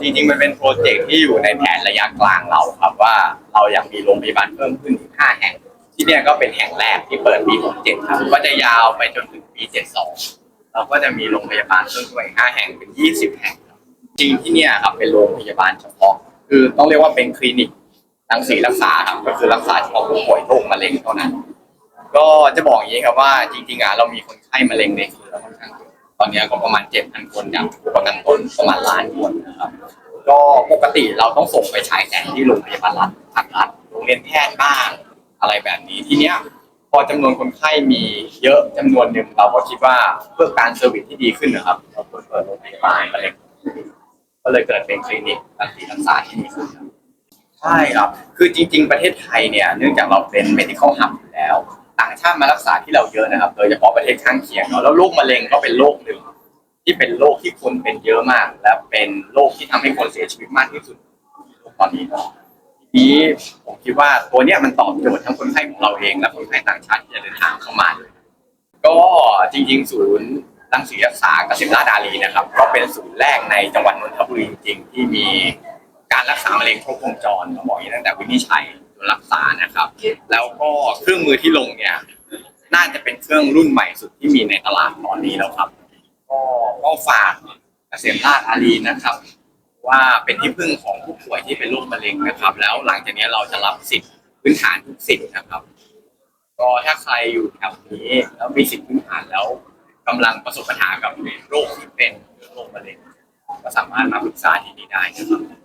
จริงๆ มันเป็นโปรเจกต์ที่อยู่ในแผนระยะกลางเราครับว่าเราอยากมีโรงพยาบาลเพิ่มขึ้นถึง5แห่ง ที่เนี่ยก็เป็นแห่งแรกที่เปิดปี67ครับก็จะยาวไปจนถึงปี 72 เราก็จะมีโรงพยาบาลเพิ่มขึ้นอีก5แห่งเป็น 20 แห่งครับจริงที่เนี่ยครับเป็นโรงพยาบาลเฉพาะ คือต้องเรียกว่าเป็นคลินิกรังสีรักษาครับก็คือรักษาเฉพาะผู้ป่วยโรคมะเร็งเท่านั้น ก็จะบอกอย่างนี้ครับว่าจริงๆอะเรามีคนไข้มะเร็งในเครือค่อนข้างเย ตอนนี้ก็ประมาณ7,000คนอย่างประกันตนประมาณล้านคนนะครับ ก็ปกติเราต้องส่งไปฉายแสงที่โรงพยาบาลรัฐภาครัฐโรงเรียนแพทย์บ้าง อะไรแบบนี้ทีเนี้ยพอจำนวนคนไข้มีเยอะจำนวนหนึ่งเราก็คิดว่าเพื่อการเซอร์วิสที่ดีขึ้นนะครับเราควรเปิดโรงพยาบาลมะเร็งก็เลยเกิดเป็นคลินิกการักษาที่ดีขึ้นครับใช่ครับ คือจริง ๆ ประเทศไทยเนี่ยเนื่องจากเราเป็น medical hub อยู่แล้ว ต่างชาติมารักษาที่เราเยอะนะครับ โดยเฉพาะประเทศข้างเคียงเนาะแล้วโรคมะเร็งก็เป็นโรคหนึ่ง ที่เป็นโรคที่คนเป็นเยอะมาก และเป็นโรคที่ทำให้คนเสียชีวิตมากที่สุดตอนนี้เนาะทีนี้ผมคิดว่าตัวเนี้ยมันตอบโจทย์ทั้งคนไข้ของเราเอง และคนไข้ต่างชาติที่จะเดินทางเข้ามาเลยก็จริง ๆ ศูนย์รังสีรักษาเกษมราชอารีนะครับก็เป็นศูนย์แรกในจังหวัดนนทบุรีจริงๆที่มีการรักษามะเร็งครบวงจรต้องบอกอย่างนี้ตั้งแต่วินิจฉัย รักษานะครับ แล้วก็เครื่องมือที่ลงเนี่ยน่าจะเป็นเครื่องรุ่นใหม่สุดที่มีในตลาดตอนนี้แล้วครับ ก็ก็ฝากเกษมราชอารีนะครับ ว่าเป็นที่พึ่งของผู้ป่วยที่เป็นโรคมะเร็งนะครับ แล้วหลังจากนี้เราจะรับสิทธิ์พื้นฐานทุกสิทธิ์นะครับ ก็ถ้าใครอยู่แถวนี้แล้วมีสิทธิ์พื้นฐานแล้วกำลังประสบปัญหากับโรคที่เป็นโรคมะเร็งก็สามารถมาปรึกษาที่นี่ได้นะครับ